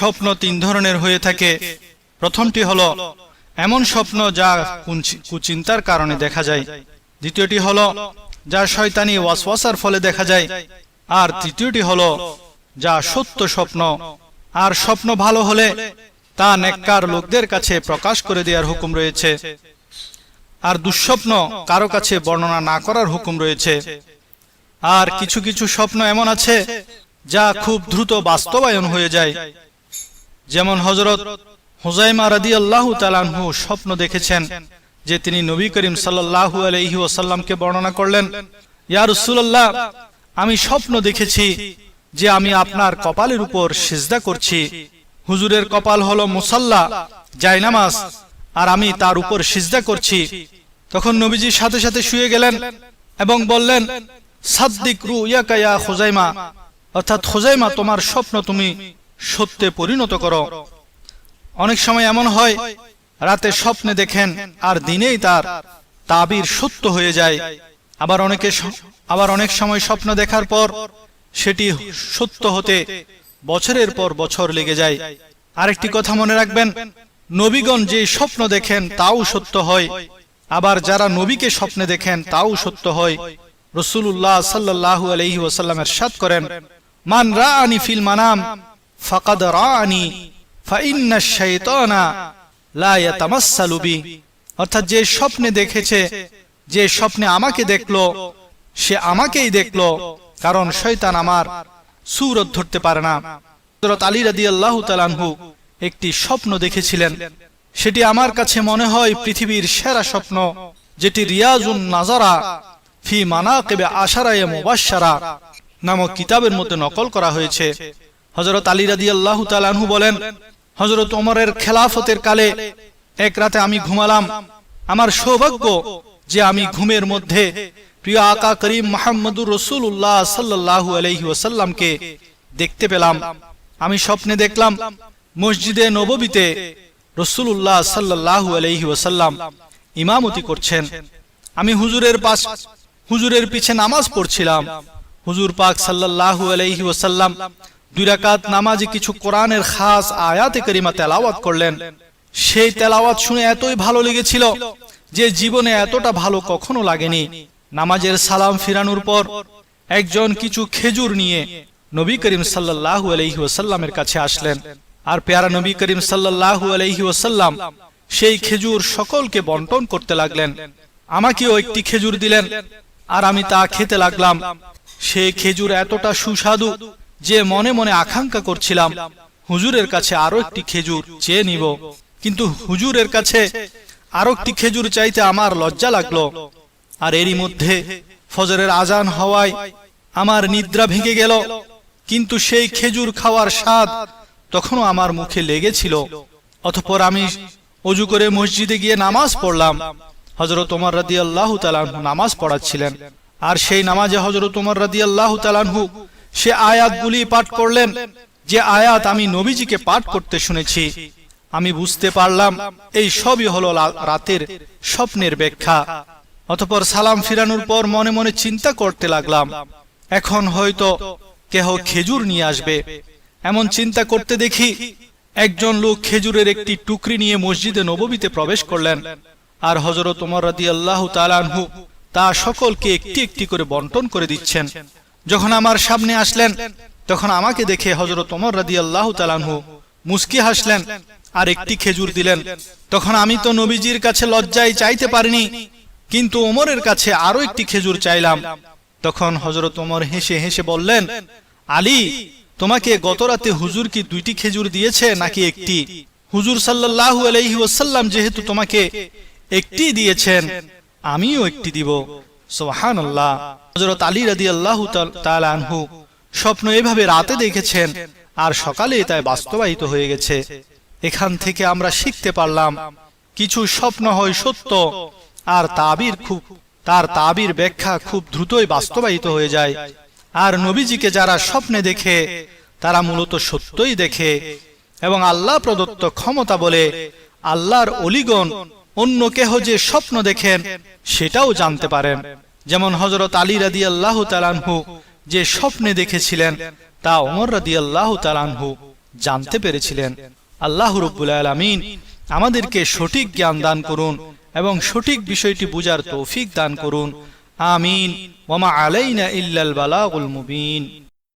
স্বপ্ন তিন ধরনের হয়ে থাকে। প্রথমটি হলো, এমন স্বপ্ন যা কুচিন্তার কারণে দেখা যায়। দ্বিতীয়টি হলো, যা শয়তানি ওয়াসওয়াসার ফলে দেখা যায়। আর তৃতীয়টি হলো, যা সত্য স্বপ্ন। আর স্বপ্ন ভালো হলে তা নেককার লোকদের কাছে প্রকাশ করে দেওয়ার হুকুম রয়েছে। আর দুঃস্বপ্ন কারও কাছে বর্ণনা না করার হুকুম রয়েছে। আর কিছু কিছু স্বপ্ন এমন আছে, যা খুব দ্রুত বাস্তবায়ন হয়ে যায়। যেমন হজরত হুজাইমা রাদি আল্লাহ তালানহু স্বপ্ন দেখেছেন যে তিনি নবী করিম সাল্লাহু আলহি ওসাল্লামকে বর্ণনা করলেন, ইয়া রসুল্লাহ আমি স্বপ্ন দেখেছি যে আমি আপনার কপালের উপর সিজদা করছি। হুজুরের কপাল হলো মুসাল্লা, জায়নামাজ, আর আমি তার উপর সিজদা করছি। তখন নবীজির সাথে সাথে শুয়ে গেলেন এবং বললেন, সাদ্দিক রু ইয়াকা ইয়া খোজাইমা অর্থাৎ খোজাইমা তোমার স্বপ্ন তুমি সত্যে পরিণত করো। অনেক সময় এমন হয়, রাতে স্বপ্নে দেখেন আর দিনেই তার তাবির সত্য হয়ে যায়। আবার অনেকে আবার অনেক সময় স্বপ্ন দেখার পর সেটি সত্য হতে বছরের পর বছর লেগে যায়। আরেকটি কথা মনে রাখবেন, নবীগণ যে স্বপ্ন দেখেন তাও সত্য হয়, আবার যারা নবীকে স্বপ্নে দেখেন তাও সত্য হয়। রসুল্লাহ সাল্লাহ আলহি ওসাল্লামের সাত করেন, মান রা আনি ফিল মানাম অর্থাৎ যে স্বপ্নে দেখেছে, যে স্বপ্নে আমাকে দেখল, সে আমাকেই দেখল, কারণ শয়তান আমার সুরত ধরতে পারে না। হযরত আলী রাদিয়াল্লাহু তাআলাহু একটি স্বপ্ন দেখেছিলেন। সেটি আমার কাছে মনে হয় পৃথিবীর সেরা স্বপ্ন, যেটি রিয়াজুন নাজারা ফি মানাকিবে আশারায়ে মুবাশশারা নামক কিতাবের মধ্যে নকল করা হয়েছে। হযরত আলী রাদিয়াল্লাহু তাআলাহু বলেন, হযরত ওমরের খেলাফতের কালে এক রাতে আমি ঘুমালাম। আমার সৌভাগ্য যে আমি ঘুমের মধ্যে প্রিয় আকা করিম মোহাম্মদুর রসুল্লাহ সাল্লাহু আলহি ওসাল্লামকে দেখতে পেলাম। আমি স্বপ্নে দেখলাম মসজিদে নববীতে রসুল্লাহ সাল্লাহু আলহি ওসাল্লাম ইমামতি করছেন। আমি হুজুরের পাশ, হুজুরের পিছে নামাজ পড়ছিলাম। হুজুর পাক সাল্লাহু আলহি ওসাল্লাম দুই রাকাত নামাজে কিছু কোরআনের খাস আয়াতে করিমা তেলাওয়াত করলেন। সেই তেলাওয়াত শুনে এতই ভালো লেগেছিল যে জীবনে এতটা ভালো কখনো লাগেনি। নামাজের সালাম ফিরানোর পর একজন কিছু খেজুর নিয়ে নবী করিম সাল্লাল্লাহু আলাইহি ওয়াসাল্লামের কাছে আসলেন। আর পেয়ারা নবী করিম সাল্লাল্লাহু আলাইহি ওয়াসাল্লাম সেই খেজুর সকলকে বন্টন করতে লাগলেন। আমাকেও একটি খেজুর দিলেন, আর আমি তা খেতে লাগলাম। সেই খেজুর এতটা সুস্বাদু যে মনে মনে আকাঙ্ক্ষা করছিলাম, হুজুরের কাছে আরও একটি খেজুর চেয়ে নিব। কিন্তু হুজুরের কাছে আরও একটি খেজুর চাইতে আমার লজ্জা লাগল। আর এরই মধ্যে ফজরের আজান হওয়ায় আমার নিদ্রা ভেঙে গেল। কিন্তু সেই খেজুর খাওয়ার স্বাদ তখনও আমার মুখে লেগেছিল। অতঃপর আমি অজু করে মসজিদে গিয়ে নামাজ পড়লাম। হজরত ওমর রাদি আল্লাহ নামাজ পড়াচ্ছিলেন। আর সেই নামাজে হজরত ওমর রাদি আল্লাহ সে আয়াতগুলি পাঠ করলেন, যে আয়াত আমি নবীজিকে পাঠ করতে শুনেছি। আমি বুঝতে পারলাম, এই সবই হল রাতের স্বপ্নের ব্যাখ্যা। অতপর সালাম ফিরানোর পর মনে মনে চিন্তা করতে লাগলাম, এখন হয়তো কেহ খেজুর নিয়ে আসবে। এমন চিন্তা করতে দেখি, একজন লোক খেজুরের একটি টুকরি নিয়ে মসজিদে নববীতে প্রবেশ করলেন। আর হজরত ওমর রাদি আল্লাহ তালানহু তা সকলকে একটি একটি করে বন্টন করে দিচ্ছেন। যখন আমার সামনে আসলেন, তখন আমাকে দেখে হজরত ওমর রাদি আল্লাহ তালানহু মুস্কি হাসলেন আর একটি খেজুর দিলেন। তখন আমি তো নবীজির কাছে লজ্জায় চাইতে পারিনি, কিন্তু ওমরের কাছে আরও একটি খেজুর চাইলাম। তখন হজরত ওমর হেসে হেসে বললেন, আলী, তোমাকে গত রাতে হুজুর কি দুইটি খেজুর দিয়েছে নাকি একটি? হুজুর আলাইহি ওয়াসাল্লাম যেহেতু তোমাকে একটি দিয়েছেন, আমিও একটি দিব। সুবহানাল্লাহ। হযরত আলী রাদিয়াল্লাহু তাআলা আনহু স্বপ্ন এভাবে রাতে দেখেছেন আর সকালে তাই বাস্তবায়িত হয়ে গেছে। এখান থেকে আমরা শিখতে পারলাম কিছু স্বপ্ন হয় সত্য আর তাবির খুব, তার তাবির ব্যাখ্যা খুব দ্রুতই বাস্তবায়িত হয়ে যায়। আর নবীজিকে যারা স্বপ্নে দেখে, তারা মূলত সত্যই দেখে এবং আল্লাহ প্রদত্ত ক্ষমতা বলে আল্লাহর অলিগণ অন্য কেহ যে স্বপ্ন দেখেন, সেটাও জানতে পারেন। যেমন হজরত আলী রাদি আল্লাহ তালানহু যে স্বপ্নে দেখেছিলেন, তা ওমর রাদি আল্লাহ তালানহু জানতে পেরেছিলেন। আল্লাহ রব্বুল আলমিন আমাদেরকে সঠিক জ্ঞান দান করুন এবং সঠিক বিষয়টি বুঝার তৌফিক দান করুন। আমিন। ওমা আলাইনা ইল্লাল বালাগুল মুবিন।